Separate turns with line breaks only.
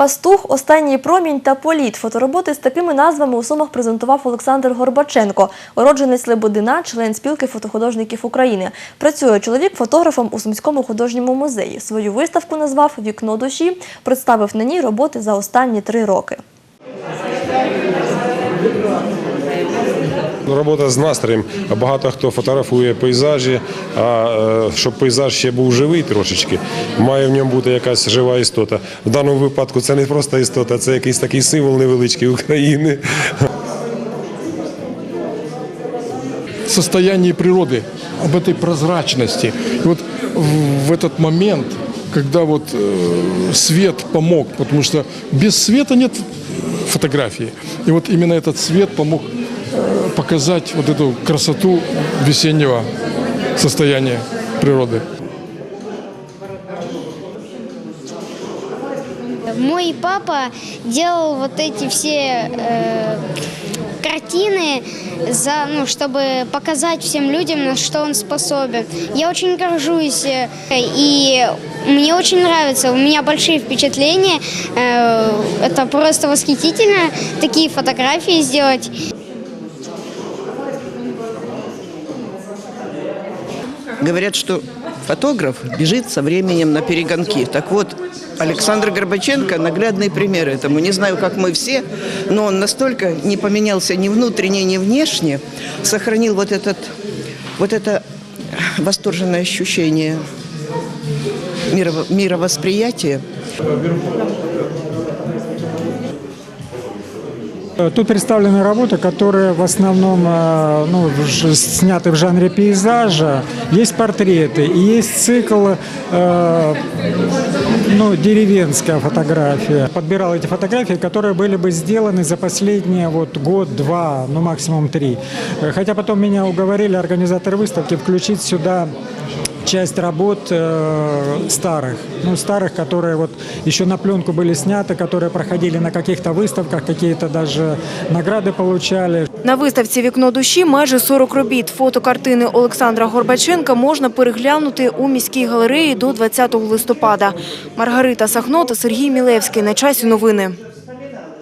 Пастух, останній промінь та політ. Фотороботи з такими назвами у Сумах презентував Олександр Горбаченко, уродженець Лебедина, член спілки фотохудожників України. Працює чоловік фотографом у Сумському художньому музеї. Свою виставку назвав Вікно душі. Представив на ній роботи за останні три роки.
Робота з настроєм. Багато хто фотографує пейзажі, а е, щоб пейзаж ще був живий трошечки, має в ньому бути якась жива істота. В даному випадку це не просто істота, це якийсь такий символ невеличкий України.
состоянии природы, об этой прозрачности. И вот в, в этот момент, когда вот э, свет помог, потому что без света нет фотографии. И вот именно этот свет помог э, показать вот эту красоту весеннего состояния природы.
Мой папа делал вот эти все э, картины, за, ну, чтобы показать всем людям, на что он способен. Я очень горжусь, э, и мне очень нравится. У меня большие впечатления. Э, это просто восхитительно, такие фотографии сделать.
Говорят, что фотограф бежит со временем на перегонки. Так вот, Александр Горбаченко – наглядный пример этому. Не знаю, как мы все, но он настолько не поменялся ни внутренне, ни внешне, сохранил вот, этот, вот это восторженное ощущение мирово- мировосприятия.
Тут представлены работы, которые в основном э, ну, сняты в жанре пейзажа. Есть портреты и есть цикл э, ну, деревенская фотография. Подбирал эти фотографии, которые были бы сделаны за последние вот, год-два, ну максимум три. Э, Хотя потом меня уговорили организаторы выставки включить сюда часть работ э, старых, ну старых, которые вот еще на пленку были сняты, которые проходили на каких-то выставках, какие-то даже награды получали.
На виставці Вікно душі майже 40 робіт. Фотокартини Олександра Горбаченка можна переглянути у міській галереї до 20 листопада. Маргарита Сахно та Сергій Мілевський. На часі новини.